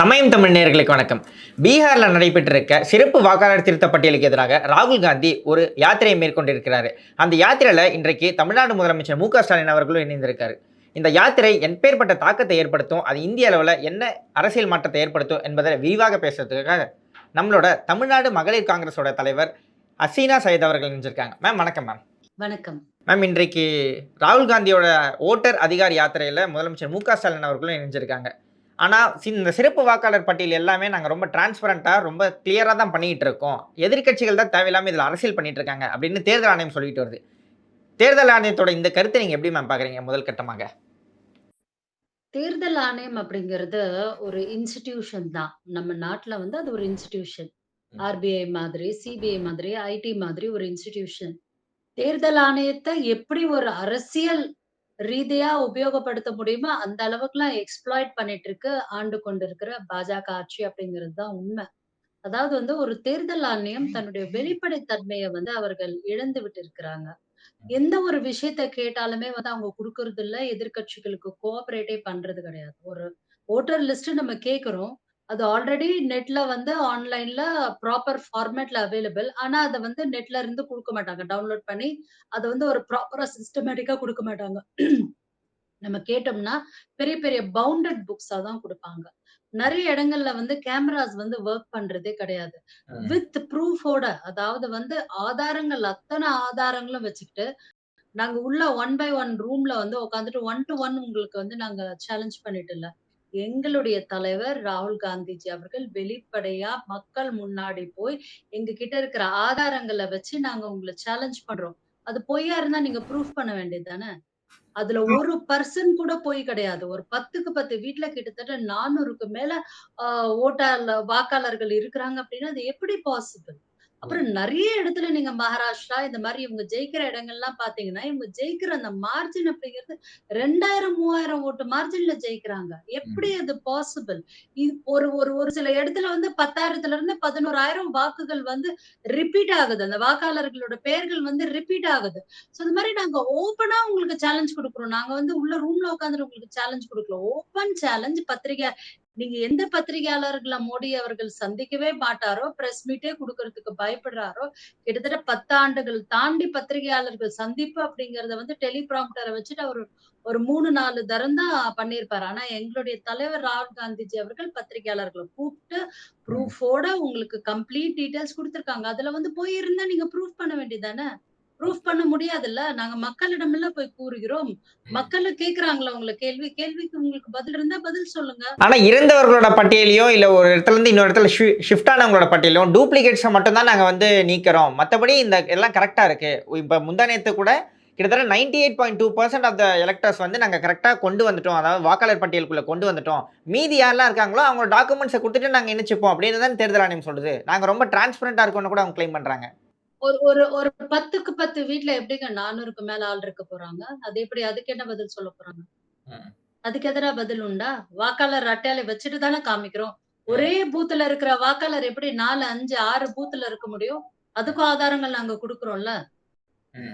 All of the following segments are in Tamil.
சமயம் தமிழ் நேயர்களுக்கு வணக்கம். பீகார்ல நடைபெற்றிருக்க சிறப்பு வாக்காளர் திருத்த பட்டியலுக்கு எதிராக ராகுல் காந்தி ஒரு யாத்திரையை மேற்கொண்டிருக்கிறாரு. அந்த யாத்திரையில இன்றைக்கு தமிழ்நாடு முதலமைச்சர் மு ஸ்டாலின் அவர்களும் இணைந்திருக்காரு. இந்த யாத்திரை எப்பேற்பட்ட தாக்கத்தை ஏற்படுத்தும் அது இந்திய அளவில் என்ன அரசியல் மாற்றத்தை ஏற்படுத்தும் என்பதை விரிவாக பேசுறதுக்காக நம்மளோட தமிழ்நாடு மகளிர் காங்கிரஸோட தலைவர் அசீனா சையத் அவர்கள் நினைச்சிருக்காங்க மேம் வணக்கம் மேம் வணக்கம். மேம் இன்றைக்கு ராகுல் காந்தியோட ஓட்டர் அதிகார் யாத்திரையில் முதலமைச்சர் மு ஸ்டாலின் அவர்களும் இணைஞ்சிருக்காங்க. ஆனால் இந்த சிறப்பு வாக்காளர் பட்டியல் எல்லாமே நாங்கள் ரொம்ப டிரான்ஸ்பரண்ட்டாக ரொம்ப கிளியராக தான் பண்ணிகிட்டு இருக்கோம். எதிர்க்கட்சிகள் தான் தேவையில்லாமல் இதில் அரசியல் பண்ணிட்டு இருக்காங்க அப்படின்னு தேர்தல் ஆணையம் சொல்லிட்டு வருது. தேர்தல் ஆணையத்தோட இந்த கருத்தை நீங்கள் எப்படி மேம் பார்க்குறீங்க முதல் கட்டமாக? தேர்தல் ஆணையம் அப்படிங்கிறது ஒரு இன்ஸ்டிடியூஷன் தான். நம்ம நாட்டுல வந்து அது ஒரு இன்ஸ்டிடியூஷன். ஆர்பிஐ மாதிரி சிபிஐ மாதிரி ஐடி மாதிரி ஒரு இன்ஸ்டிடியூஷன் தேர்தல் ஆணையத்தை எப்படி ஒரு அரசியல் ரீதியா உபயோகப்படுத்த முடியுமோ அந்த அளவுக்குலாம் எக்ஸ்ப்ளாய்ட் பண்ணிட்டு இருக்கு ஆண்டு கொண்டிருக்கிற பாஜக ஆட்சி அப்படிங்கிறது தான் உண்மை. அதாவது வந்து ஒரு தேர்தல் ஆணையம் தன்னுடைய வெளிப்படைத்தன்மையை வந்து அவர்கள் இழந்து விட்டு இருக்கிறாங்க எந்த ஒரு விஷயத்த கேட்டாலுமே வந்து அவங்க கொடுக்கறது இல்ல எதிர்க்கட்சிகளுக்கு கோஆபரேட்டே பண்றது கிடையாது. ஒரு ஓட்டர் லிஸ்ட் நம்ம கேக்குறோம் அது ஆல்ரெடி நெட்ல வந்து ஆன்லைன்ல ப்ராப்பர் ஃபார்மேட்ல அவைலபிள் ஆனா அதை வந்து நெட்ல இருந்து கொடுக்க மாட்டாங்க. டவுன்லோட் பண்ணி அதை வந்து ஒரு ப்ராப்பரா சிஸ்டமேட்டிக்கா கொடுக்க மாட்டாங்க. நம்ம கேட்டோம்னா பெரிய பெரிய பவுண்டட் புக்ஸா தான் கொடுப்பாங்க. நிறைய இடங்கள்ல வந்து கேமராஸ் வந்து ஒர்க் பண்றதே கிடையாது. வித் ப்ரூஃபோட அதாவது வந்து ஆதாரங்கள் அத்தனை ஆதாரங்களும் வச்சுக்கிட்டு நாங்க உள்ள ஒன் பை ஒன் ரூம்ல வந்து உட்காந்துட்டு ஒன் டு ஒன் உங்களுக்கு வந்து நாங்க சேலஞ்ச் பண்ணிட்டு இல்ல. எங்களுடைய தலைவர் ராகுல் காந்திஜி அவர்கள் வெளிப்படையா மக்கள் முன்னாடி போய் எங்க கிட்ட இருக்கிற ஆதாரங்களை வச்சு நாங்க உங்களை சேலஞ்ச் பண்றோம். அது பொய்யா இருந்தா நீங்க ப்ரூஃப் பண்ண வேண்டியது தானே அதுல ஒரு பர்சன் கூட போய் கிடையாது. ஒரு பத்துக்கு பத்து வீட்ல கிட்டத்தட்ட நானூறுக்கு மேல ஓட்டாளர் வாக்காளர்கள் இருக்கிறாங்க அப்படின்னா அது எப்படி பாசிபிள் அப்புறம் நிறைய இடத்துல நீங்க மகாராஷ்டிரா இந்த மாதிரி இவங்க ஜெயிக்கிற இடங்கள்லாம் பாத்தீங்கன்னா இவங்க ஜெயிக்கிற அந்த மார்ஜின் அப்படிங்கிறது ரெண்டாயிரம் மூவாயிரம் ஓட்டு மார்ஜின்ல ஜெயிக்கிறாங்க. எப்படி அது பாசிபிள் ஒரு ஒரு ஒரு சில இடத்துல வந்து பத்தாயிரத்துல இருந்து பதினோராயிரம் வாக்குகள் வந்து ரிப்பீட் ஆகுது. அந்த வாக்காளர்களோட பெயர்கள் வந்து ரிப்பீட் ஆகுது. சோ இந்த மாதிரி நாங்க ஓப்பனா உங்களுக்கு சேலஞ்ச் கொடுக்குறோம். நாங்க வந்து உள்ள ரூம்ல உட்காந்துட்டு உங்களுக்கு சேலஞ்ச் கொடுக்கல. ஓப்பன் சேலஞ்ச் பத்திரிகை நீங்க எந்த பத்திரிகையாளர்களை மோடி அவர்கள் சந்திக்கவே மாட்டாரோ பிரஸ் மீட்டே கொடுக்கறதுக்கு பயப்படுறாரோ கிட்டத்தட்ட பத்தாண்டுகள் தாண்டி பத்திரிகையாளர்கள் சந்திப்பு அப்படிங்கறத வந்து டெலிபிராம்டரை வச்சுட்டு அவர் ஒரு மூணு நாலு தரம் தான் பண்ணியிருப்பாரு. ஆனா எங்களுடைய தலைவர் ராகுல் காந்திஜி அவர்கள் பத்திரிகையாளர்களை கூப்பிட்டு ப்ரூஃபோட உங்களுக்கு கம்ப்ளீட் டீட்டெயில்ஸ் கொடுத்திருக்காங்க. அதுல வந்து போய் இருந்தா நீங்க ப்ரூஃப் பண்ண வேண்டியதானே ப்ரூஃப் பண்ண முடியாதுல்ல? நாங்க மக்களிடம் எல்லாம் போய் கூறுகிறோம். மக்கள் கேக்குறாங்களா உங்களை? கேள்வி கேள்விக்கு உங்களுக்கு பதில் இருந்தா பதில் சொல்லுங்க. ஆனால் இறந்தவர்களோட பட்டியலையோ இல்லை ஒரு இடத்துல இருந்து இன்னொரு இடத்துல ஷிஃப்ட் ஆனவங்களோட பட்டியலும் டூப்ளிகேட்ஸை மட்டும்தான் நாங்கள் வந்து நீக்கிறோம். மற்றபடி இந்த எல்லாம் கரெக்டாக இருக்குது இப்போ முந்தானேத்து கூட கிட்டத்தட்ட ninety eight point two percent of the electors வந்து நாங்கள் கரெக்டாக கொண்டு வந்துட்டோம். அதாவது வாக்காளர் பட்டியலுக்குள்ளே கொண்டு வந்துட்டோம். மீதி யாரெல்லாம் இருக்காங்களோ அவங்களோட டாக்குமெண்ட்ஸை கொடுத்துட்டு நாங்கள் இணைச்சிப்போம். அப்படின்னு தான் தேர்தல் ஆணையம் சொல்லுது. நாங்கள் ரொம்ப டிரான்ஸ்பரண்டாக இருக்கோம்னு கூட அவங்க க்ளைம் பண்ணுறாங்க ஒரு ஒரு ஒரு பத்துக்கு பத்து வீட்ல எப்படிங்க நானூறுக்கு மேல ஆள் இருக்க போறாங்க? அது எப்படி அதுக்கு என்ன பதில் சொல்ல போறாங்க. அதுக்கு எதிரா பதில் உண்டா? வாக்காளர் அட்டையாலை வச்சுட்டு தானே காமிக்கிறோம். ஒரே பூத்துல இருக்கிற வாக்காளர் எப்படி நாலு அஞ்சு ஆறு பூத்துல இருக்க முடியும்? அதுக்கும் ஆதாரங்கள் நாங்க கொடுக்குறோம்ல.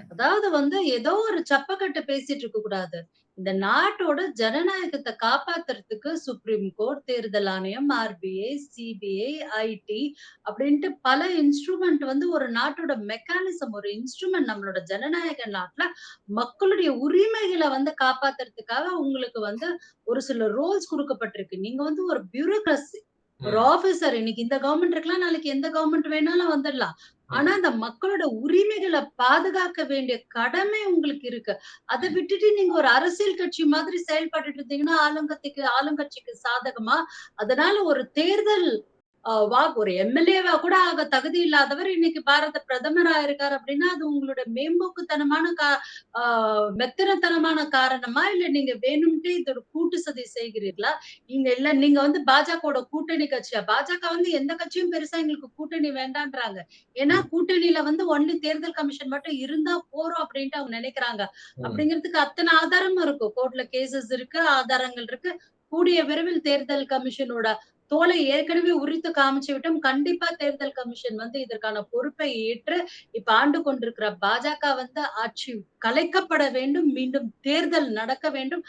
அதாவது வந்து ஏதோ ஒரு சப்பக்கட்டு பேசிட்டு இருக்க கூடாது. இந்த நாட்டோட ஜனநாயகத்தை காப்பாத்துறதுக்கு சுப்ரீம் கோர்ட் தேர்தல் ஆணையம் ஆர்பிஐ சிபிஐ ஐடி அப்படின்ட்டு பல இன்ஸ்ட்ருமெண்ட் வந்து ஒரு நாட்டோட மெக்கானிசம் ஒரு இன்ஸ்ட்ருமெண்ட் நம்மளோட ஜனநாயக நாட்டுல மக்களுடைய உரிமைகளை வந்து காப்பாத்துறதுக்காக உங்களுக்கு வந்து ஒரு சில ரோல்ஸ் கொடுக்கப்பட்டிருக்கு. நீங்க வந்து ஒரு பியூரோக்ரஸி ஒரு ஆபீசர் இன்னைக்கு இந்த கவர்மெண்ட் இருக்கலாம் நாளைக்கு எந்த கவர்மெண்ட் வேணாலும் வந்துடலாம். ஆனா அந்த மக்களோட உரிமைகளை பாதுகாக்க வேண்டிய கடமை உங்களுக்கு இருக்கு. அதை விட்டுட்டு நீங்க ஒரு அரசியல் கட்சி மாதிரி செயல்பட்டுட்டு இருந்தீங்கன்னா ஆளுங்கட்சிக்கு ஆளுங்கட்சிக்கு சாதகமா? அதனால ஒரு தேர்தல் வா ஒரு எம்எல்ஏவா கூட ஆக தகுதி இல்லாதவர் இன்னைக்கு பாரத பிரதமரா இருக்காரு அப்படின்னா அது உங்களோட மேம்போக்குத்தனமான கா மெத்தனத்தனமான காரணமா இல்ல நீங்க வேணும்ட்டே இது ஒரு கூட்டு சதி செய்கிறீர்களா? நீங்க இல்ல நீங்க வந்து பாஜகவோட கூட்டணி கட்சியா? பாஜக வந்து எந்த கட்சியும் பெருசா எங்களுக்கு கூட்டணி வேண்டான்றாங்க. ஏன்னா கூட்டணியில வந்து ஒன்லி தேர்தல் கமிஷன் மட்டும் இருந்தா போறோம் அப்படின்ட்டு அவங்க நினைக்கிறாங்க. அப்படிங்கிறதுக்கு அத்தனை ஆதாரமும் இருக்கும் கோர்ட்ல கேசஸ் இருக்கு ஆதாரங்கள் இருக்கு. கூடிய விரைவில் தேர்தல் கமிஷனோட தோலை ஏற்கனவே உரித்து காமிச்சு விட்டோம். கண்டிப்பா தேர்தல் கமிஷன் வந்து இதற்கான பொறுப்பை ஏற்று இப்ப ஆண்டு கொண்டிருக்கிற பாஜக வந்து ஆட்சி கலைக்கப்பட வேண்டும். மீண்டும் தேர்தல் நடக்க வேண்டும்.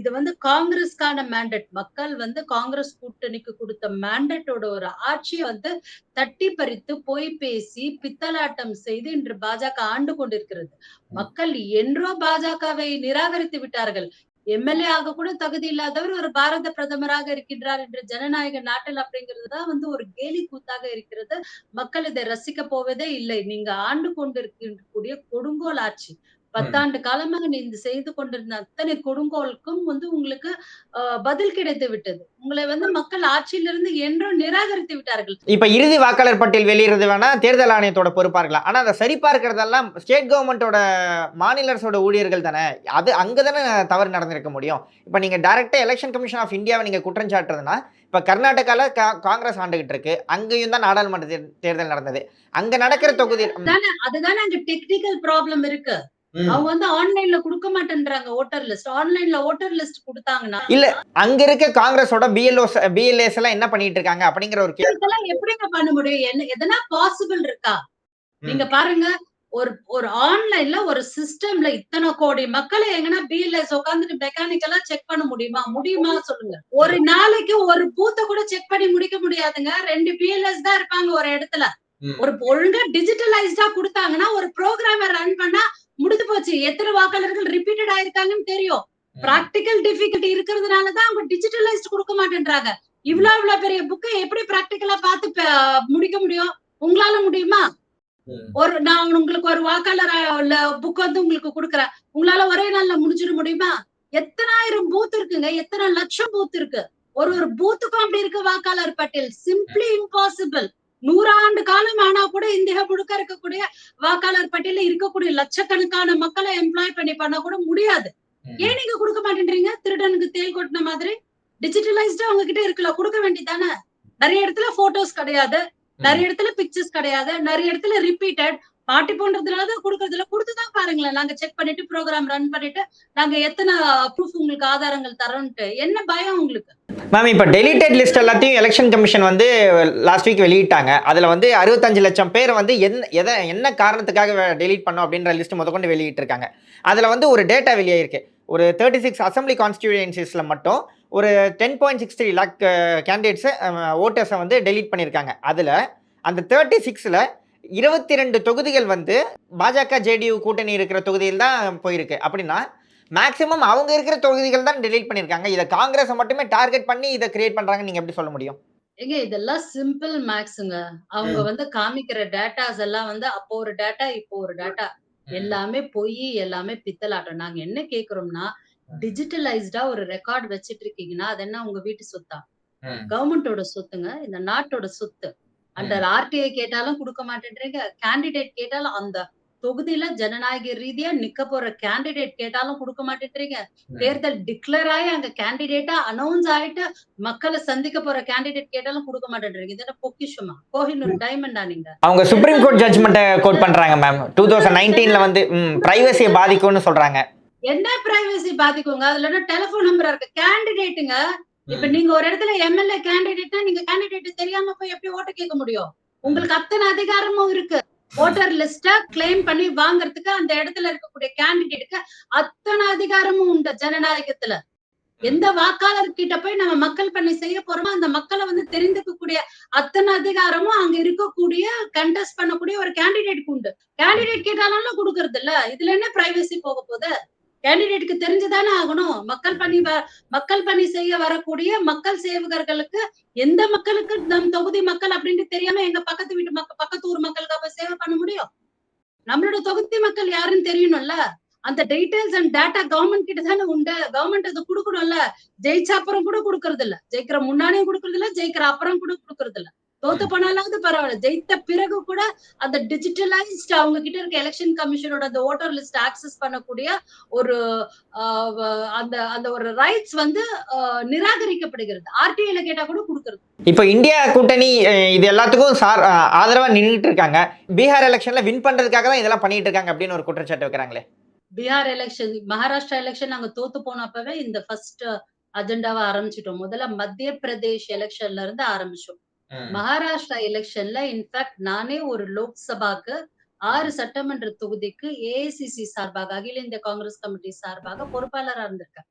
இது வந்து காங்கிரஸ்க்கான மேண்டேட் மக்கள் வந்து காங்கிரஸ் கூட்டணிக்கு கொடுத்த மேண்டேட்டோட ஒரு ஆட்சியை வந்து தட்டி பறித்து பொய் பேசி பித்தலாட்டம் செய்து இன்று பாஜக ஆண்டு கொண்டிருக்கிறது. மக்கள் என்றோ பாஜகவை நிராகரித்து விட்டார்கள். எம்எல்ஏ ஆக கூட தகுதி இல்லாதவர் ஒரு பாரத பிரதமராக இருக்கின்றார் என்ற ஜனநாயக நாட்டில் அப்படிங்கிறது தான் வந்து ஒரு கேலி கூத்தாக இருக்கிறது. மக்கள் இதை ரசிக்க போவதே இல்லை. நீங்க ஆண்டு கொண்டிருக்கக்கூடிய கொடுங்கோல் ஆட்சி. பத்தாண்டு காலமாக நீ இந்த செய்து கொண்டிருந்த அத்தனை கொடுங்கோலுக்கும் வந்து உங்களுக்கு பதில் கிடைத்து விட்டது. உங்களை வந்து மக்கள் ஆட்சியிலிருந்து என்றும் நிராகரித்து விட்டார்கள். இப்ப இறுதி வாக்காளர் பட்டியல் வெளியிடுறது வேணா தேர்தல் ஆணையத்தோட பொறுப்பா இருக்கலாம் ஆனா அதை சரி பார்க்கறதெல்லாம் ஸ்டேட் கவர்மெண்ட்டோட மாநில அரசோட ஊழியர்கள் தானே? அது அங்க தானே தவறு நடந்திருக்க முடியும். இப்ப நீங்க டைரக்டா எலெக்ஷன் கமிஷன் ஆஃப் இந்தியாவை நீங்க குற்றம் சாட்டுறதுன்னா இப்ப கர்நாடகால கா- காங்கிரஸ் ஆண்டுகிட்டு இருக்கு. அங்கேயும் தான் நாடாளுமன்ற தேர்தல் நடந்தது. அங்க நடக்கிற தொகுதி தானே அதுதானே அங்க டெக்னிக்கல் ப்ராப்ளம் இருக்கு. அவங்க வந்து ஆன்லைன்ல கொடுக்க மாட்டேன்றாங்க ஓட்டர் லிஸ்ட். ஆன்லைன்ல ஓட்டர் லிஸ்ட் கொடுத்தாங்கன்னா அங்க இருக்க காங்கிரஸோட பிஎல்ஓ பிஎல்ஏஸ் எல்லாம் என்ன பண்ணிட்டு இருக்காங்க அப்படிங்கிற ஒரு கேள்வி. இதெல்லாம் எப்படிங்க பண்ண முடியும்? என்ன எதனா பாசிபிள் இருக்கா? நீங்க பாருங்க ஒரு ஒரு ஆன்லைன்ல ஒரு சிஸ்டம்ல இத்தனை கோடி மக்களை எங்கன்னா பிஎல்எஸ் உட்காந்துட்டு மெக்கானிக்கலா செக் பண்ண முடியுமா? முடியுமா சொல்லுங்க. ஒரு நாளைக்கு ஒரு பூத்த கூட செக் பண்ணி முடிக்க முடியாதுங்க. ரெண்டு பிஎல்எஸ் தான் இருப்பாங்க ஒரு இடத்துல. ஒரு ஒழுங்கா டிஜிட்டலைஸ்டா கொடுத்தாங்கன்னா ஒரு ப்ரோக்ராம ரன் பண்ணா முடிஞ்சு போச்சு. எத்தனை வாக்காளர்கள் ரிப்பீட்டட் ஆயிருக்காங்கன்னு தெரியும். பிராக்டிக்கல் டிஃபிகல்ட்டி இருக்கிறதுனால தான் அவங்க டிஜிட்டலைஸ்ட் கொடுக்க மாட்டேன்றாங்க. இவ்வளவு இவ்வளவு பெரிய புக்கை எப்படி பிராக்டிக்கலா பார்த்து முடிக்க முடியும்? உங்களால முடியுமா? ஒரு நான் உங்களுக்கு ஒரு வாக்காளர் புக் வந்து உங்களுக்கு கொடுக்குறேன். உங்களால ஒரே நாள்ல முடிச்சிட முடியுமா? எத்தனாயிரம் பூத் இருக்குங்க. எத்தனை லட்சம் பூத் இருக்கு. ஒரு ஒரு பூத்துக்கும் அப்படி இருக்கு வாக்காளர் பட்டியல். சிம்பிளி இம்பாசிபிள் நூறாண்டு காலம் ஆனா கூட இந்தியா முழுக்க இருக்கக்கூடிய வாக்காளர் பட்டியல இருக்கக்கூடிய லட்சக்கணக்கான மக்களை எம்ப்ளாய் பண்ணி பண்ண கூட முடியாது. ஏன் நீங்க கொடுக்க மாட்டேன்றீங்க? திருடனுக்கு தேல் கொட்டின மாதிரி டிஜிட்டலைஸ்டா உங்ககிட்ட இருக்கல கொடுக்க வேண்டியதானே நிறைய இடத்துல போட்டோஸ் கிடையாது. நிறைய இடத்துல பிக்சர்ஸ் கிடையாது. நிறைய இடத்துல ரிப்பீட்டட் பாட்டி போன்றதுனால கொடுக்கறதுல கொடுத்துதான் பாருங்களேன். நாங்க செக் பண்ணிட்டு ப்ரோக்ராம் ரன் பண்ணிட்டு நாங்க எத்தனை ப்ரூஃப் உங்களுக்கு ஆதாரங்கள் தரோன்ட்டு. என்ன பயம் உங்களுக்கு? மேம் இப்போ டெலிட்டட் லிஸ்ட் எல்லாத்தையும் எலெக்ஷன் கமிஷன் வந்து லாஸ்ட் வீக் வெளியிட்டாங்க. அதில் வந்து அறுபத்தஞ்சு லட்சம் பேர் வந்து என் எதை என்ன காரணத்துக்காக டெலிட் பண்ணோம் அப்படின்ற லிஸ்ட் முதற்கொண்டு வெளியிட்டிருக்காங்க. அதில் வந்து ஒரு டேட்டா வெளியாயிருக்கு ஒரு தேர்ட்டி சிக்ஸ் அசம்பிளி கான்ஸ்டியூயன்சிஸில் மட்டும் ஒரு ten point six three lakh கேண்டிடேட்ஸை ஓட்டர்ஸை வந்து டெலீட் பண்ணியிருக்காங்க. அதில் அந்த தேர்ட்டி சிக்ஸில் இருபத்தி ரெண்டு தொகுதிகள் வந்து பாஜக ஜேடியு கூட்டணி இருக்கிற தொகுதியில் தான் போயிருக்கு. அப்படின்னா மேக்ஸிமம் அவங்க இருக்கிற தொகுதிகள் தான் டெலீட் பண்ணியிருக்காங்க. இதை காங்கிரஸை மட்டுமே டார்கெட் பண்ணி இதை கிரியேட் பண்றாங்கன்னு நீங்க எப்படி சொல்ல முடியும்? ஏங்க இதெல்லாம் சிம்பிள் மேக்ஸுங்க அவங்க வந்து காமிக்கிற டேட்டாஸ் எல்லாம் வந்து அப்போ ஒரு டேட்டா இப்போ ஒரு டேட்டா எல்லாமே பொய் எல்லாமே பித்தலாட்டம். நாங்க என்ன கேக்குறோம்னா டிஜிட்டலைஸ்டா ஒரு ரெக்கார்ட் வச்சிட்டு இருக்கீங்கன்னா அது என்ன உங்க வீட்டு சொத்தா? கவர்மெண்டோட சொத்துங்க. இந்த நாட்டோட சொத்து. அந்த ஆர்டிஐ கேட்டாலும் கொடுக்க மாட்டேன்றீங்க. கேண்டிடேட் கேட்டாலும் அந்த தொகுதியில ஜனநாயக ரீதியா நிக்க போற கேண்டிடேட் கேட்டாலும் கொடுக்க மாட்டேன்றீங்க. தேர்தல் டிக்ளேர் ஆகி அங்க கேண்டிடேட்டா அனௌன்ஸ் ஆயிட்டு மக்களை சந்திக்க போற கேண்டிடேட் கேட்டாலும் கொடுக்க மாட்டேன்றீங்க. இது பொக்கிஷமா? கோஹினூர் டைமண்டா நீங்க? அவங்க சுப்ரீம் கோர்ட் ஜட்ஜ்மெண்ட்டை கோட் பண்றாங்க மேம் டூ தௌசண்ட் நைன்டீன்ல வந்து பிரைவசியை பாதிக்கும்னு சொல்றாங்க. என்ன பிரைவசி பாதிக்குங்க? அதுல டெலிபோன் நம்பர் இருக்கு? கேண்டிடேட்டுங்க இப்ப நீங்க ஒரு இடத்துல எம்எல்ஏ கேண்டிடேட்னா நீங்க கேண்டிடேட் தெரியாம போய் எப்படி ஓட்டு கேட்க முடியும்? உங்களுக்கு அத்தனை அதிகாரமும் இருக்கு. ஓட்டர் லிஸ்ட கிளைம் பண்ணி வாங்குறதுக்கு அந்த இடத்துல இருக்கக்கூடிய கேண்டிடேட்டுக்கு அத்தனை அதிகாரமும் உண்டு ஜனநாயகத்துல. எந்த வாக்காளர் கிட்ட போய் நம்ம மக்கள் பண்ணி செய்ய போறோமோ அந்த மக்களை வந்து தெரிந்துக்கக்கூடிய அத்தனை அதிகாரமும் அங்க இருக்கக்கூடிய கண்டெஸ்ட் பண்ணக்கூடிய ஒரு கேண்டிடேட்டுக்கு உண்டு. கேண்டிடேட் கேட்டாலும் கொடுக்கறது இல்ல இதுல என்ன பிரைவசி போக போகுது? கேண்டிடேட்டுக்கு தெரிஞ்சுதானே ஆகணும். மக்கள் பணி வ- மக்கள் பணி செய்ய வரக்கூடிய மக்கள் சேவகர்களுக்கு எந்த மக்களுக்கு நம் தொகுதி மக்கள் அப்படின்ட்டு தெரியாம எங்க பக்கத்து வீட்டு மக்கள் பக்கத்து ஊர் மக்களுக்கு அப்ப சேவை பண்ண முடியும்? நம்மளோட தொகுதி மக்கள் யாருன்னு தெரியணும்ல? அந்த டீடைல்ஸ் அண்ட் டேட்டா கவர்மெண்ட் கிட்ட தானே உண்டு. கவர்மெண்ட் அது கொடுக்கணும்ல. ஜெயிச்ச அப்புறம் கூட கொடுக்கறது இல்ல ஜெயிக்கிற முன்னாடியும் கொடுக்கறது இல்ல ஜெயிக்கிற அப்புறம் கூட கொடுக்கறது இல்ல தோத்து போனாலாவது பரவாயில்ல. ஜெயித்த பிறகு கூட அந்த டிஜிட்டலைஸ்ட் அவங்க கிட்ட இருக்க எலெக்ஷன் கமிஷனோட அந்த ஓட்டர் லிஸ்ட் ஆக்சஸ் பண்ணக்கூடிய ஒரு அந்த அந்த ஒரு ரைட்ஸ் வந்து நிராகரிக்கப்படுகிறது. ஆர்டிஐல கேட்டா கூட கொடுக்கறது. இப்போ இந்தியா கூட்டணி இது எல்லாத்துக்கும் சார் ஆதரவா நின்றுட்டு இருக்காங்க. பீகார் எலெக்ஷன்ல வின் பண்றதுக்காக தான் இதெல்லாம் பண்ணிட்டு இருக்காங்க அப்படின்னு ஒரு குற்றச்சாட்டு வைக்கிறாங்களே. பீகார் எலெக்ஷன் மகாராஷ்டிரா எலெக்ஷன் நாங்க தோத்து போனப்பவே இந்த ஃபர்ஸ்ட் அஜெண்டாவா ஆரம்பிச்சிட்டோம். முதல்ல மத்திய பிரதேஷ் எலெக்ஷன்ல இருந்து ஆரம்பிச்சோம். மகாராஷ்டிரா எலெக்ஷன்ல இன்ஃபேக்ட் நானே ஒரு லோக்சபாக்கு ஆறு சட்டமன்ற தொகுதிக்கு ஏஐசிசி சார்பாக அகில இந்திய காங்கிரஸ் கமிட்டி சார்பாக பொறுப்பாளரா இருந்திருக்கேன்.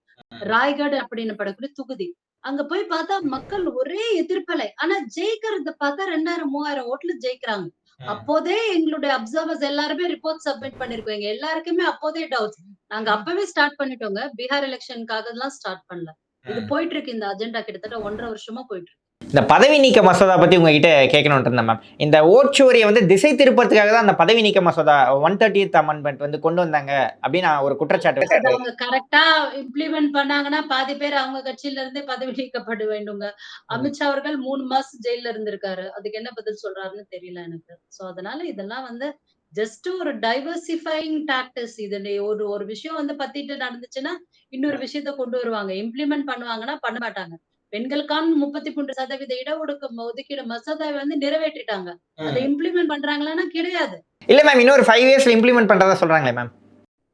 ராய்கட் அப்படின்னு படக்கூடிய தொகுதி. அங்க போய் பார்த்தா மக்கள் ஒரே எதிர்ப்பலை. ஆனா ஜெயிக்கிறத பார்த்தா ரெண்டாயிரம் மூவாயிரம் ஓட்டுல ஜெயிக்கிறாங்க. அப்போதே எங்களுடைய அப்சர்வர்ஸ் எல்லாருமே ரிப்போர்ட் சப்மிட் பண்ணிருக்கோம். எங்க எல்லாருக்குமே அப்போதே டவுட்ஸ் நாங்க அப்பவே ஸ்டார்ட் பண்ணிட்டோங்க. பீகார் எலெக்ஷனுக்காக எல்லாம் ஸ்டார்ட் பண்ணல. இது போயிட்டு இருக்கு இந்த அஜெண்டா கிட்டத்தட்ட ஒன்றரை வருஷமா போயிட்டு இருக்கு. இந்த பதவி நீக்க மசோதா பத்தி உங்ககிட்ட கேட்கணும்னு இருந்தேன் மேம் இந்த ஓட்சுவரியை வந்து திசை திருப்பறதுக்காக தான் அந்த பதவி நீக்க மசோதா ஒன் தேர்ட்டியத் அமெண்ட்மெண்ட் வந்து கொண்டு வந்தாங்க அப்படின்னு நான் ஒரு குற்றச்சாட்டு அவங்க கரெக்டா இம்ப்ளிமெண்ட் பண்ணாங்கன்னா பாதி பேர் அவங்க கட்சியில இருந்தே பதவி நீக்கப்பட வேண்டுங்க. அமித்ஷா அவர்கள் மூணு மாசம் ஜெயில இருந்திருக்காரு. அதுக்கு என்ன பதில் சொல்றாருன்னு தெரியல எனக்கு. சோ அதனால இதெல்லாம் வந்து ஜஸ்ட் ஒரு டைவர்சிஃபைங் டாக்டிஸ் இது ஒரு ஒரு விஷயம் வந்து பத்திட்டு நடந்துச்சுன்னா இன்னொரு விஷயத்த கொண்டு வருவாங்க. இம்ப்ளிமெண்ட் பண்ணுவாங்கன்னா பண்ண மாட்டாங்க. பெண்களுக்கான முப்பத்தி மூன்று சதவீத இடஒடுக்க ஒதுக்கீடு மசோதாவை வந்து நிறைவேற்றிட்டாங்க. அதை இம்ப்ளிமெண்ட் பண்றாங்களான்னா கிடையாது. இல்ல மேம் இன்னொரு ஃபைவ் இயர்ஸ்ல இம்ப்ளிமெண்ட் பண்றதா சொல்றாங்களே மேம்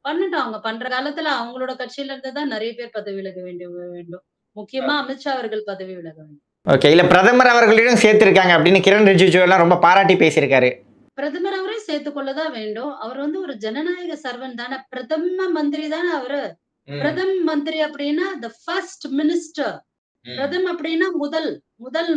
பண்ணட்டும் அவங்க. பண்ற காலத்துல அவங்களோட கட்சியில இருந்து தான் நிறைய பேர் பதவி விலக வேண்டிய வேண்டும். முக்கியமா அமித்ஷா அவர்கள் பதவி விலக வேண்டும். ஓகே இல்ல பிரதமர் அவர்களிடம் சேர்த்திருக்காங்க அப்படின்னு கிரண் ரிஜிஜு எல்லாம் ரொம்ப பாராட்டி பேசியிருக்காரு. பிரதமர் அவரே சேர்த்துக்கொள்ளதான் வேண்டும். அவர் வந்து ஒரு ஜனநாயக சர்வன் தானே. பிரதம மந்திரி தானே அவரு. பிரதம மந்திரி அப்படின்னா த ஃபர்ஸ்ட் மினிஸ்டர் பிரதம் அப்படின்னா முதல் முதல்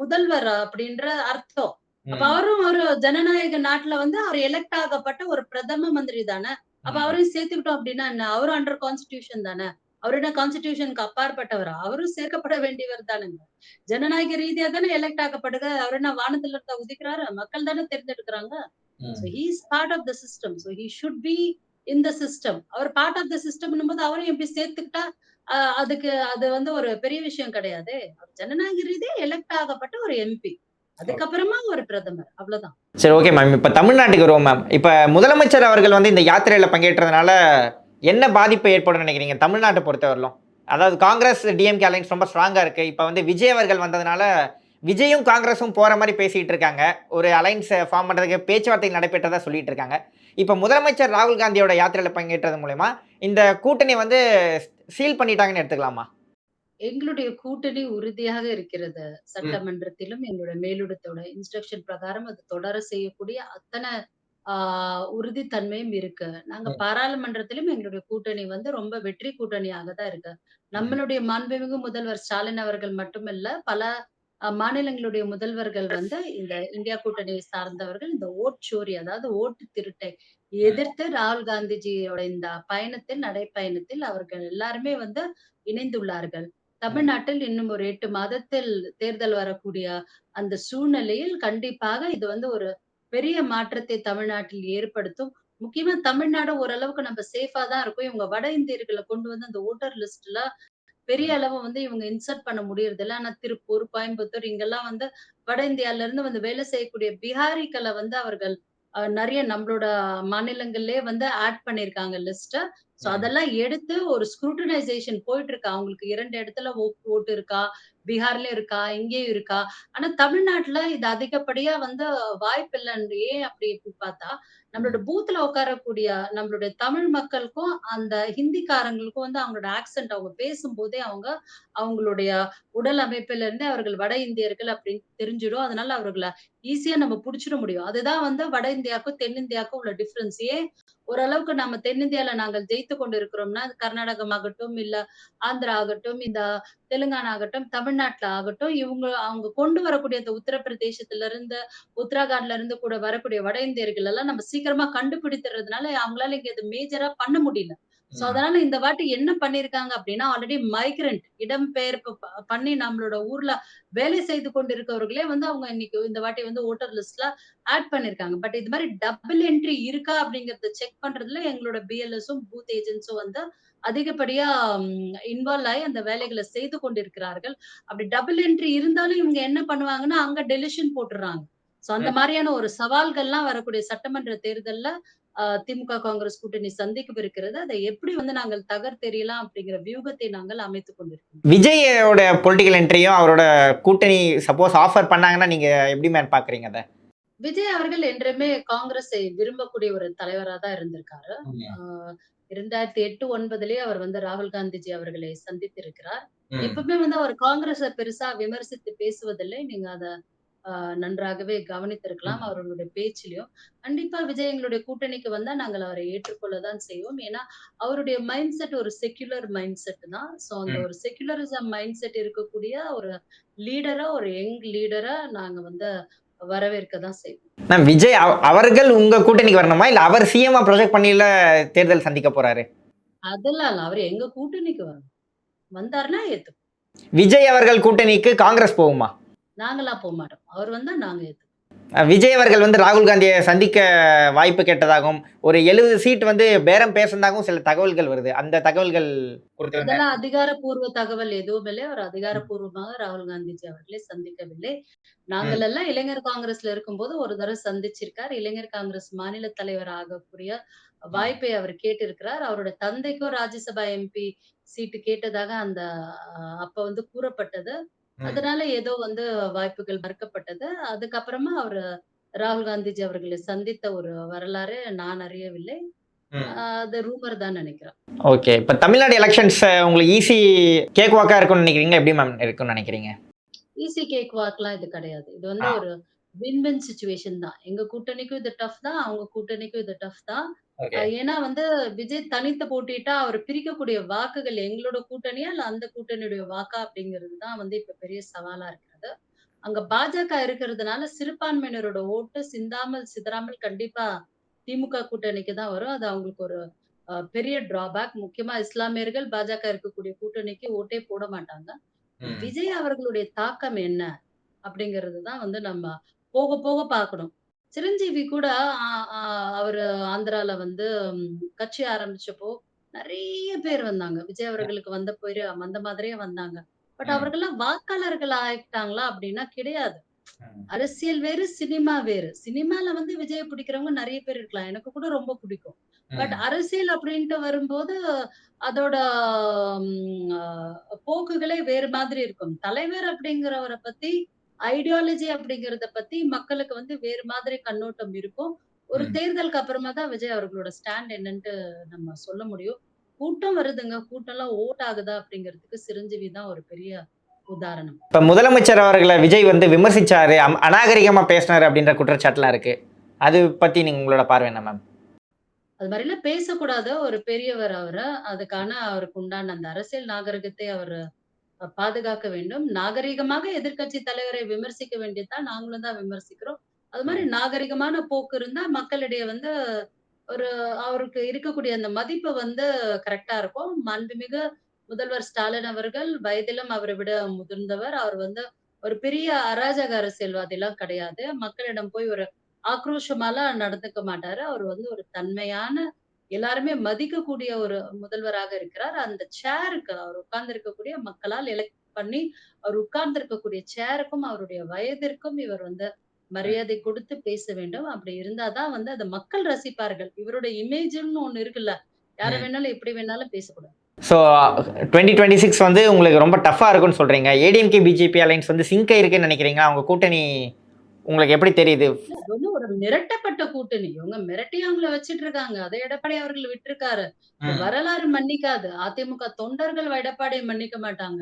முதல்வர் அப்படின்ற அர்த்தம். அப்ப அவரும் ஒரு ஜனநாயக நாட்டுல வந்து அவர் எலெக்ட் ஆகப்பட்ட ஒரு பிரதம மந்திரி தானே. அப்ப அவரையும் சேர்த்துக்கிட்டோம் அப்படின்னா என்ன? அவரும் அண்டர் கான்ஸ்டிடியூஷன் தானே. அவரோட கான்ஸ்டிடியூஷனுக்கு அப்பாற்பட்டவர்? அவரும் சேர்க்கப்பட வேண்டியவர் தானுங்க. ஜனநாயக ரீதியா தானே எலெக்ட் ஆகப்படுக? அவர் என்ன வானத்துல இருந்தா உதிக்கிறாரு? மக்கள் தானே தேர்ந்தெடுக்கிறாங்க. Part of the system so he should be in the system our part of the system போது அவரையும் எப்படி சேர்த்துக்கிட்டா? அதுக்கு அது வந்து ஒரு பெரிய விஷயம் கிடையாது. ஜனநாயக ரீதியா எலெக்ட் ஆகப்பட்ட ஒரு எம்பி அதுக்கப்புறமா ஒரு பிரதமர். அவ்வளவுதான். சரி ஓகே மேம் இப்போ தமிழ்நாட்டுக்கு வருவோம் மேம் இப்போ முதலமைச்சர் அவர்கள் வந்து இந்த யாத்திரையில் பங்கேற்றதுனால என்ன பாதிப்பு ஏற்படும் நினைக்கிறீங்க? தமிழ்நாட்டை பொறுத்தவரையிலும். அதாவது காங்கிரஸ் டிஎம்கே அலைன்ஸ் ரொம்ப ஸ்ட்ராங்காக இருக்குது இப்போ வந்து விஜய் அவர்கள் வந்ததுனால விஜயும் காங்கிரஸும் போகிற மாதிரி பேசிகிட்டு இருக்காங்க. ஒரு அலைன்ஸ் ஃபார்ம் பண்ணுறதுக்கு பேச்சுவார்த்தை நடைபெற்றதா சொல்லிட்டு இருக்காங்க. இப்போ முதலமைச்சர் ராகுல் காந்தியோட யாத்திரையில் பங்கேற்றது மூலயமா இந்த கூட்டணி வந்து சீல் பண்ணிட்டாங்கன்னு எடுத்துக்கலாமா? எங்களுடைய கூட்டணி உறுதியாக இருக்கிறது. சட்டமன்றத்திலும் எங்களுடைய மேலிடத்தோட இன்ஸ்ட்ரக்ஷன் பிரகாரம் அது தொடர செய்யக்கூடிய அத்தனை ஆஹ் உறுதித்தன்மையும் இருக்கு. நாங்க பாராளுமன்றத்திலும் எங்களுடைய கூட்டணி வந்து ரொம்ப வெற்றி கூட்டணியாக தான் இருக்கு நம்மளுடைய மாண்புமிகு முதல்வர் ஸ்டாலின் அவர்கள் மட்டுமல்ல பல மாநிலங்களுடைய முதல்வர்கள் வந்து இந்த இந்தியா கூட்டணியை சார்ந்தவர்கள் இந்த ஓட்சோரி அதாவது ஓட்டு திருட்டை எதிர்த்து ராகுல் காந்திஜியோட இந்த பயணத்தில் நடைப்பயணத்தில் அவர்கள் எல்லாருமே வந்து இணைந்துள்ளார்கள். தமிழ்நாட்டில் இன்னும் ஒரு எட்டு மாதத்தில் தேர்தல் வரக்கூடிய அந்த சூழ்நிலையில் கண்டிப்பாக இது வந்து ஒரு பெரிய மாற்றத்தை தமிழ்நாட்டில் ஏற்படுத்தும். முக்கியமா தமிழ்நாடு ஓரளவுக்கு நம்ம சேஃபா தான் இருக்கும். இவங்க வட இந்தியர்களை கொண்டு வந்து அந்த ஓட்டர் லிஸ்ட்ல பெரிய அளவு வந்து இவங்க இன்சர்ட் பண்ண முடியறது இல்ல ஆனா திருப்பூர் கோயம்புத்தூர் இங்கெல்லாம் வந்து வட இந்தியால இருந்து வந்து வேலை செய்யக்கூடிய பிஹாரிக்களை வந்து அவர்கள் நிறைய நம்மளோட மாநிலங்கள்லயே வந்து ஆட் பண்ணிருக்காங்க லிஸ்ட சோ. அதெல்லாம் எடுத்து ஒரு ஸ்க்ரூட்டனைசேஷன் போயிட்டு இருக்கா அவங்களுக்கு இரண்டு இடத்துல ஓட்டு இருக்கா? பீகார்ல இருக்கா? இங்கேயும் இருக்கா? ஆனா தமிழ்நாட்டுல இது அதிகப்படியா வந்து வாய்ப்பு இல்லைன்னு ஏன் அப்படி பார்த்தா நம்மளோட பூத்ல உட்காரக்கூடிய நம்மளுடைய தமிழ் மக்களுக்கும் அந்த ஹிந்திக்காரங்களுக்கும் வந்து அவங்களோட ஆக்சென்ட் அவங்க பேசும்போதே அவங்க அவங்களுடைய உடல் அமைப்பில இருந்து அவர்கள் வட இந்தியர்கள் அப்படின்னு தெரிஞ்சிடும். அதனால அவர்களை ஈஸியா நம்ம புடிச்சிட முடியும். அதுதான் வந்து வட இந்தியாவுக்கும் தென்னிந்தியாவுக்கும் உள்ள டிஃபரன்ஸ் ஏன் ஓரளவுக்கு நம்ம தென்னிந்தியால நாங்கள் ஜெயித்து கொண்டு இருக்கிறோம்னா கர்நாடகம் ஆகட்டும் இல்ல ஆந்திரா ஆகட்டும் இந்த தெலுங்கானா ஆகட்டும் தமிழ்நாட்டுல ஆகட்டும் இவங்க அவங்க கொண்டு வரக்கூடிய அந்த உத்தரப்பிரதேசத்துல இருந்து உத்தராகண்ட்ல இருந்து கூட வரக்கூடிய வட இந்தியர்கள் எல்லாம் நம்ம சீக்கிரமா கண்டுபிடித்துறதுனால அவங்களால இங்க இது மேஜரா பண்ண முடியல. சோ அதனால இந்த வாட்டி என்ன பண்ணிருக்காங்க அப்படின்னா ஆல்ரெடி மைக்ரண்ட் இடம்பெயர்ப்பு பண்ணி நம்மளோட ஊர்ல வேலை செய்து கொண்டிருக்கவர்களே வந்து அவங்க இன்னைக்கு இந்த வாட்டி வந்து ஓட்டர் லிஸ்ட்ல ஆட் பண்ணிருக்காங்க. பட் இது மாதிரி டபுள் என்ட்ரி இருக்கா அப்படிங்கறத செக் பண்றதுல எங்களோட பிஎல்எஸும் பூத் ஏஜென்ட்ஸும் வந்து அதிகப்படியா இன்வால்வ் ஆகி அந்த வேலைகளை செய்து கொண்டிருக்கிறார்கள். அப்படி டபுள் என்ட்ரி இருந்தாலும் இவங்க என்ன பண்ணுவாங்கன்னா அங்க டெலிஷன் போட்டுறாங்க. சோ அந்த மாதிரியான ஒரு சவால்கள்லாம் வரக்கூடிய சட்டமன்ற தேர்தல்ல திமுக காங்கிரஸ் கூட்டணி சந்திக்கவிருக்கிறது அதை எப்படி வந்து நாங்கள் தகர்த்தெறியலாம் அப்படிங்கிற வியூகத்தை நாங்கள் அமைத்துக் கொண்டிருக்கிறோம் விஜயோட பொலிட்டிக்கல் என்ட்ரியும் அவரோட கூட்டணி சப்போஸ் ஆஃபர் பண்ணாங்கன்னா நீங்க எப்படி மேன் பாக்குறீங்க அதை விஜய் அவர்கள் என்றுமே காங்கிரஸை விரும்பக்கூடிய ஒரு தலைவரா தான் இருந்திருக்காரு. ஆஹ் 2008, 9லயே அவர் வந்து ராகுல் காந்திஜி அவர்களை சந்தித்திருக்கிறார். எப்பவுமே வந்து அவர் காங்கிரஸ பெருசா விமர்சித்து பேசுவதில்லை. நீங்க அத நன்றாகவே கவனித்திருக்கலாம். அவர்களுடைய பேச்சிலயும். கண்டிப்பா விஜய் எங்களுடைய கூட்டணிக்கு வந்தா நாங்கள் அவரை ஏற்றுக்கொள்ள தான் செய்வோம். ஏன்னா, அவருடைய மைண்ட் செட் ஒரு செக்யுலர் மைண்ட் செட் தான். ஸோ அந்த. ஒரு செக்யுலரிசம் மைண்ட் செட் இருக்கக்கூடிய ஒரு லீடரா, ஒரு யங் லீடரா நாங்க வந்து வரவேற்க தான் செய்வோம். மேம் விஜய் அவ அவர்கள் உங்க கூட்டணிக்கு வரணுமா? இல்ல அவர் சிஎம்மா ப்ரொஜெக்ட் பண்ணில தேர்தல் சந்திக்க போறாரு? அதெல்லாம் இல்ல. அவரு எங்க கூட்டணிக்கு வரணும். வந்தாருன்னா ஏத்துப்போம். விஜய் அவர்கள் கூட்டணிக்கு காங்கிரஸ் போகுமா? நாங்கலாம் போமாட்டோம். அவர் வந்தா நாங்க விஜய் அவர்கள் வந்து ராகுல் காந்திய சந்திக்க வாய்ப்பு கேட்டதாகவும், ஒரு 70 சீட் வந்து பேரம் பேசுனதாகவும் சில தகவல்கள் வருது. அந்த தகவல்கள் அதெல்லாம் அதிகாரப்பூர்வ தகவல் எதுவும் இல்லை. அவர் அதிகாரப்பூர்வமாக ராகுல் காந்திஜி அவர்களை சந்திக்கவில்லை. நாங்கள். எல்லாம் இளைஞர் காங்கிரஸ்ல இருக்கும்போது ஒரு தடவ சந்திச்சிருக்கார். இளைஞர் காங்கிரஸ் மாநில தலைவர் ஆகக்கூடிய. வாய்ப்பை அவர் கேட்டிருக்கிறார். அவருடைய தந்தைக்கும் ராஜ்யசபா எம்பி சீட்டு கேட்டதாக அந்த அப்ப வந்து கூறப்பட்டது. அதனால ஏதோ வந்து வாய்ப்புகள் மறுக்கப்பட்டது. அதுக்கப்புறமா அவரு ராகுல் காந்திஜி அவர்களை சந்தித்த ஒரு வரலாறு நான் அறியவில்லை. அது ரூமர் தான் நெனைக்கிறேன். ஓகே. இப்ப தமிழ்நாடு எலக்ஷன்ஸ் உங்களுக்கு ஈஸி கேக் வாக்கா இருக்கும்னு நினைக்கிறீங்களா? எப்படி மேம் இருக்கும்னு நினைக்கிறீங்க? ஈஸி கேக் வாக்லாம் இது கிடையாது. இது வந்து. ஒரு வின் வின் சிச்சுவேஷன் தான். எங்க கூட்டணிக்கும் இது டஃப் தான். அவங்க கூட்டணிக்கும் இது டஃப் தான். ஏன்னா வந்து விஜய் தனித்து போட்டியிட்டா அவர் பிரிக்கக்கூடிய வாக்குகள் எங்களோட கூட்டணியா? இல்ல அந்த கூட்டணியுடைய வாக்கா? அப்படிங்கிறது தான் வந்து இப்ப பெரிய சவாலா இருக்கிறது. அங்க பாஜக இருக்கிறதுனால சிறுபான்மையினரோட ஓட்டு சிந்தாமல், சிதறாமல் கண்டிப்பா திமுக கூட்டணிக்கு தான் வரும். அது அவங்களுக்கு ஒரு பெரிய டிராபேக். முக்கியமா இஸ்லாமியர்கள் பாஜக இருக்கக்கூடிய கூட்டணிக்கு ஓட்டே போட மாட்டாங்க. விஜய் அவர்களுடைய தாக்கம் என்ன? அப்படிங்கிறது தான் வந்து நம்ம போக போக பார்க்கணும். சிரஞ்சீவி கூட அவரு ஆந்திரால வந்து கட்சி ஆரம்பிச்சப்போ நெறைய பேர் வந்தாங்க. விஜய் அவர்களுக்கு வந்த பேரு வந்த மாதிரியே வந்தாங்க. பட். அவர்கள்லாம் வாக்காளர்கள் ஆயிட்டாங்களா? அப்படின்னா கிடையாது. அரசியல் வேறு, சினிமா வேறு. சினிமால வந்து விஜய பிடிக்கிறவங்க நெறைய பேர் இருக்கலாம். எனக்கு கூட ரொம்ப பிடிக்கும். பட். அரசியல் அப்படின்ட்டு வரும்போது அதோட போக்குகளே வேறு மாதிரி இருக்கும். தலைவர் அப்படிங்கிறவர பத்தி ஐடியாலஜி அப்படிங்கிறத பத்தி மக்களுக்கு வந்து வேறு மாதிரி கண்ணோட்டம் இருக்கும். ஒரு. தேர்தலுக்கு அப்புறமா தான் விஜய் அவர்களோட ஸ்டாண்ட் என்னன்ட்டு நம்ம சொல்ல முடியும். கூட்டம் வருதுங்க. கூட்டம்லாம் ஓட் ஆகுதா? அப்படிங்கிறதுக்கு சிரஞ்சீவி தான் ஒரு பெரிய உதாரணம். இப்ப முதலமைச்சர் அவர்கள விஜய் வந்து விமர்சிச்சாரு. அநாகரிகமா பேசினாரு அப்படின்ற குற்றச்சாட்டுலாம் இருக்கு. அது பத்தி நீங்க உங்களோட பார்வை என்ன மேம்? அது மாரிலாம் பேசக்கூடாது. ஒரு பெரியவர் அவரு. அதுக்கான அவருக்கு உண்டான அந்த அரசியல் நாகரிகத்தை அவரு பாதுகாக்க வேண்டும். நாகரீகமாக எதிர்க்கட்சி தலைவரை விமர்சிக்க வேண்டியது தான் நாங்களும் தான் விமர்சிக்கிறோம். அது மாரி ம். நாகரிகமான போக்கு இருந்தா மக்களிடையே வந்து ஒரு அவருக்கு இருக்கக்கூடிய அந்த மதிப்பு வந்து கரெக்ட்டா இருக்கும். மாண்புமிகு முதல்வர் ஸ்டாலின் அவர்கள் வயதிலும் அவரை விட முதிர்ந்தவர். அவர் வந்து ஒரு பெரிய அராஜக அரசியல்வாதிலாம் கிடையாது. மக்களிடம் போய் ஒரு ஆக்ரோஷமாலாம் நடந்துக்க மாட்டாரு. அவர் வந்து ஒரு தன்மையான எல்லாருமே மதிக்கக்கூடிய ஒரு முதல்வராக இருக்கிறார். அந்த சேருக்கு அவர் உட்கார்ந்து இருக்கக்கூடிய மக்களால் எலெக்ட் பண்ணி அவர் உட்கார்ந்து இருக்கக்கூடிய சேருக்கும், அவருடைய வயதிற்கும் இவர் வந்து. மரியாதை கொடுத்து பேச வேண்டும். அப்படி இருந்தா தான் வந்து அத மக்கள் ரசிப்பார்கள். இவருடைய இமேஜ்ன்னு ஒண்ணு இருக்குல்ல. யார. வேணாலும் எப்படி வேணாலும் பேசக்கூடாது. ஸோ 2026 வந்து உங்களுக்கு ரொம்ப டஃப்பா இருக்கும்னு சொல்றீங்க. ஏடிஎம்கே, பிஜேபி அலையன்ஸ் வந்து சிங்க் ஆயிருக்குன்னு நினைக்கிறீங்களா? அவங்க கூட்டணி உங்களுக்கு எப்படி தெரியுது? அது வந்து ஒரு மிரட்டப்பட்ட கூட்டணி. இவங்க மிரட்டி அவங்கள வச்சுட்டு இருக்காங்க. அத எடப்பாடி அவர்கள் விட்டுருக்காரு. வரலாறு மன்னிக்காது. அதிமுக தொண்டர்கள் எடப்பாடிய மன்னிக்க மாட்டாங்க.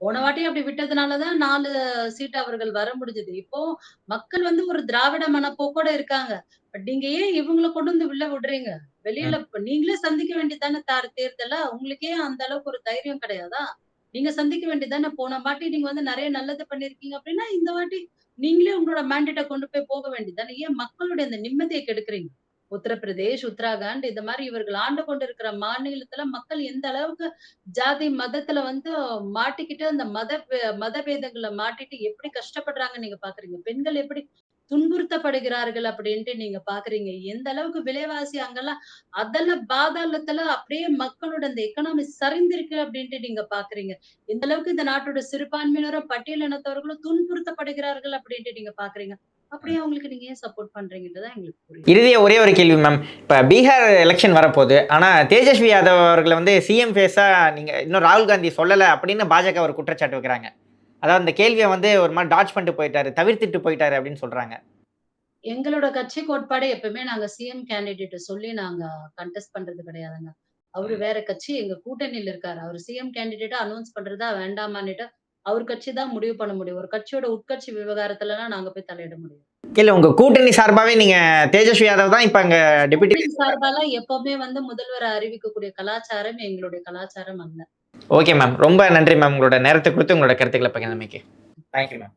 போன வாட்டி அப்படி விட்டதுனால தான் 4 சீட் அவர்கள் வர முடிஞ்சது. இப்போ மக்கள் வந்து ஒரு திராவிட மனப்போக்கோட இருக்காங்க. பட் நீங்க ஏன் இவங்கள கொண்டு வந்து உள்ள விடுறீங்க? வெளியில நீங்களே சந்திக்க வேண்டியது தானே தார் தேர்தல. உங்களுக்கே அந்த அளவுக்கு ஒரு தைரியம் கிடையாதா? நீங்க சந்திக்க வேண்டியது தானே. போன வாட்டி நீங்க வந்து நெறைய நல்லது பண்ணியிருக்கீங்க அப்படின்னா, இந்த வாட்டி நீங்களே உங்களோட மேண்டேட்டை கொண்டு போய் போக வேண்டியதானே ஏன் மக்களுடைய அந்த நிம்மதியை கெடுக்குறீங்க? உத்தரப்பிரதேஷ், உத்தராகண்ட் இந்த மாதிரி இவர்கள் ஆண்டு கொண்டிருக்கிற மாநிலத்துல மக்கள் எந்த அளவுக்கு ஜாதி, மதத்துல வந்து மாட்டிக்கிட்டு அந்த மத மத பேதங்களை மாட்டிட்டு எப்படி கஷ்டப்படுறாங்கன்னு நீங்க பாக்குறீங்க பெண்கள் எப்படி துன்புறுத்தப்படுகிறார்கள் அப்படின்ட்டு நீங்க பாக்குறீங்க. எந்த அளவுக்கு விலைவாசி அங்கெல்லாம் அதல பாதாளத்துல அப்படியே மக்களோட அந்த எக்கனாமி சரிந்திருக்கு அப்படின்ட்டு நீங்க பாக்குறீங்க. எந்த அளவுக்கு இந்த நாட்டோட சிறுபான்மையினரும், பட்டியல் இனத்தவர்களும் துன்புறுத்தப்படுகிறார்கள் அப்படின்ட்டு நீங்க பாக்குறீங்க. அப்படியே அவங்களுக்கு நீங்க ஏன் சப்போர்ட் பண்றீங்கன்ட்டு தான் எங்களுக்கு புரியும் இறுதியா ஒரே ஒரு கேள்வி மேம். இப்ப பீகார் எலக்ஷன் வரப்போகுது. ஆனா தேஜஸ்வி யாதவ் அவர்களை வந்து சிஎம் ஃபேஸா நீங்க இன்னும் ராகுல் காந்தி சொல்லல அப்படின்னு பாஜக ஒரு குற்றச்சாட்டு வைக்கிறாங்க. அதாவது அந்த கேள்விய வந்து ஒரு மாரி டாட்ஜ் பண்ணிட்டு போயிட்டாரு. தவிர்த்துட்டு போயிட்டாரு அப்படின்னு சொல்றாங்க. எங்களோட கட்சி கோட்பாடு எப்பவுமே நாங்க சிஎம் கேண்டிடேட்ட சொல்லி நாங்க கன்டெஸ்ட் பண்றது கிடையாதுங்க. அவரு வேற கட்சி எங்க கூட்டணியில இருக்காரு. அவரு சிஎம் கேண்டிடேட்டா அனௌன்ஸ் பண்றதா வேண்டாமான்னுட்டு அவர் கட்சி தான் முடிவு பண்ண முடியும். ஒரு கட்சியோட உட்கட்சி விவகாரத்துலலாம் நாங்க போய் தலையிட முடியாது. இல்ல உங்க கூட்டணி சார்பாவே நீங்க தேஜஸ்வி யாதவ் தான் இப்ப அங்க டெபுட்டி சார்பாலாம் எப்பவுமே வந்து முதல்வர அறிவிக்கக்கூடிய கலாச்சாரம் எங்களுடைய கலாச்சாரம் அல்ல. ஓகே மேம் ரொம்ப நன்றி மேம் உங்களோட நேரத்தை கொடுத்து உங்களோட கருத்துக்களை பகிர்ந்தமைக்கு. Thank you ma'am